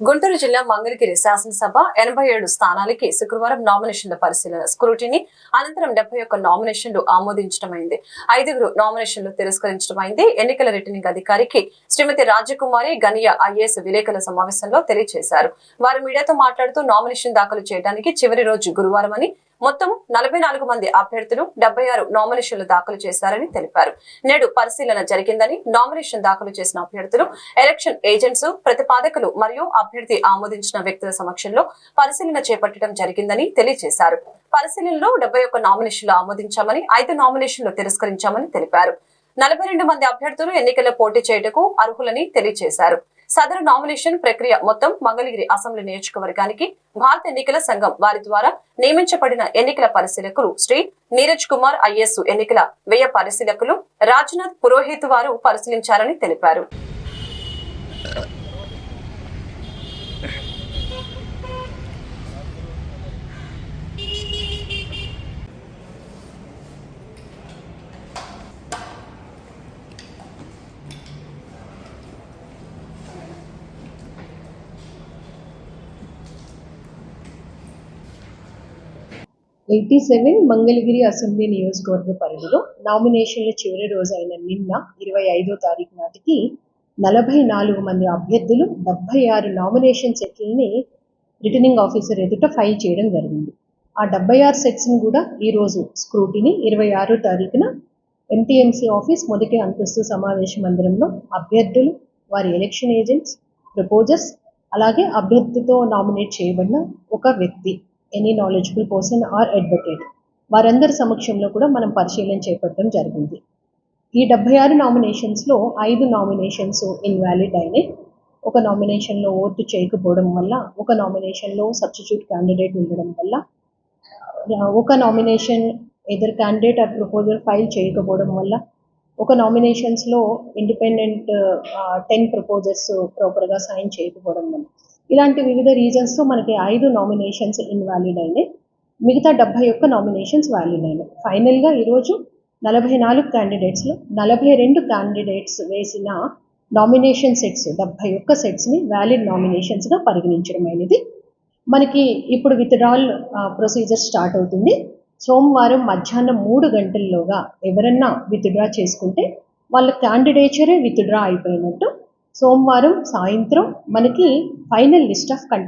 గుంటూరు జిల్లా మంగళగిరి శాసనసభ ఎనభై ఏడు స్థానాలకి శుక్రవారం నామినేషన్ల పరిశీలన స్క్రూటిని అనంతరం డెబ్బై ఒక్క నామినేషన్లు ఆమోదించడమైంది ఐదుగురు నామినేషన్లు తిరస్కరించడమైంది ఎన్నికల రిటర్నింగ్ అధికారికి శ్రీమతి రాజకుమారి గనియ ఐఏఎస్ విలేకరుల సమావేశంలో తెలియజేశారు. వారు మీడియాతో మాట్లాడుతూ నామినేషన్ దాఖలు చేయడానికి చివరి రోజు గురువారం అని మొత్తం నలభై నాలుగు మంది అభ్యర్థులు డెబ్బై ఆరు నామినేషన్లు దాఖలు చేశారని తెలిపారు. నేడు పరిశీలన జరిగిందని నామినేషన్ దాఖలు చేసిన అభ్యర్థులు ఎలక్షన్ ఏజెంట్స్ ప్రతిపాదకులు మరియు అభ్యర్థి ఆమోదించిన వ్యక్తుల సమక్షంలో పరిశీలన చేపట్టడం జరిగిందని తెలియజేశారు. పరిశీలనలో డెబ్బై ఒక్క నామినేషన్లు ఆమోదించామని ఐదు నామినేషన్లు తిరస్కరించామని తెలిపారు. నలభై రెండు మంది అభ్యర్థులు ఎన్నికల్లో పోటీ చేయుటకు అర్హులని తెలియజేశారు. సదరు నామినేషన్ ప్రక్రియ మొత్తం మంగళగిరి అసెంబ్లీ నియోజకవర్గానికి భారత ఎన్నికల సంఘం వారి ద్వారా నియమించబడిన ఎన్నికల పరిశీలకులు శ్రీ నీరజ్ కుమార్ ఐఎస్ ఎన్నికల వ్యయ పరిశీలకులు రాజ్నాథ్ పురోహిత్ వారు పరిశీలించారని తెలిపారు. ఎయిటీ సెవెన్ మంగళగిరి అసెంబ్లీ నియోజకవర్గ పరిధిలో నామినేషన్ల చివరి రోజు అయిన నిన్న ఇరవై ఐదో తారీఖు నాటికి నలభై నాలుగు మంది అభ్యర్థులు డెబ్బై ఆరు నామినేషన్ సెట్లని రిటర్నింగ్ ఆఫీసర్ ఎదుట ఫైల్ చేయడం జరిగింది. ఆ డెబ్బై ఆరు సెట్స్ని కూడా ఈరోజు స్క్రూటిని ఇరవై ఆరో తారీఖున ఎంటీఎంసీ ఆఫీస్ మొదటి అంతస్తు సమావేశ మందిరంలో అభ్యర్థులు వారి ఎలక్షన్ ఏజెంట్స్ ప్రపోజర్స్ అలాగే అభ్యర్థితో నామినేట్ చేయబడిన ఒక వ్యక్తి. Any knowledgeable person or advocate వారందరి సమక్షంలో కూడా మనం పరిశీలన చేపట్టడం జరిగింది. ఈ డెబ్బై ఆరు నామినేషన్స్లో ఐదు నామినేషన్స్ ఇన్వాలిడ్ అయినాయి. ఒక నామినేషన్లో ఓటు చేయకపోవడం వల్ల ఒక నామినేషన్లో సబ్స్టిట్యూట్ క్యాండిడేట్ ఉండడం వల్ల ఒక నామినేషన్ ఎదర్ క్యాండిడేట్ ఆ ప్రపోజల్ ఫైల్ చేయకపోవడం వల్ల ఒక నామినేషన్స్లో ఇండిపెండెంట్ టెన్ ప్రపోజల్స్ ప్రాపర్గా సైన్ చేయకపోవడం వల్ల. ఇలాంటి వివిధ రీజన్స్తో మనకి ఐదు నామినేషన్స్ ఇన్వాలిడ్ అయినాయి. మిగతా డెబ్బై ఒక్క నామినేషన్స్ వ్యాలిడ్ అయినాయి. ఫైనల్గా ఈరోజు నలభై నాలుగు క్యాండిడేట్స్లో నలభై రెండు క్యాండిడేట్స్ వేసిన నామినేషన్ సెట్స్ డెబ్బై ఒక్క సెట్స్ని వ్యాలిడ్ నామినేషన్స్గా పరిగణించడం అనేది మనకి ఇప్పుడు విత్డ్రాల్ ప్రొసీజర్ స్టార్ట్ అవుతుంది. సోమవారం మధ్యాహ్నం మూడు గంటల్లోగా ఎవరన్నా విత్డ్రా చేసుకుంటే వాళ్ళ క్యాండిడేచరే విత్డ్రా అయిపోయినట్టు సోమవారం సాయంత్రం మనకి ఫైనల్ లిస్ట్ ఆఫ్ కంటెంట్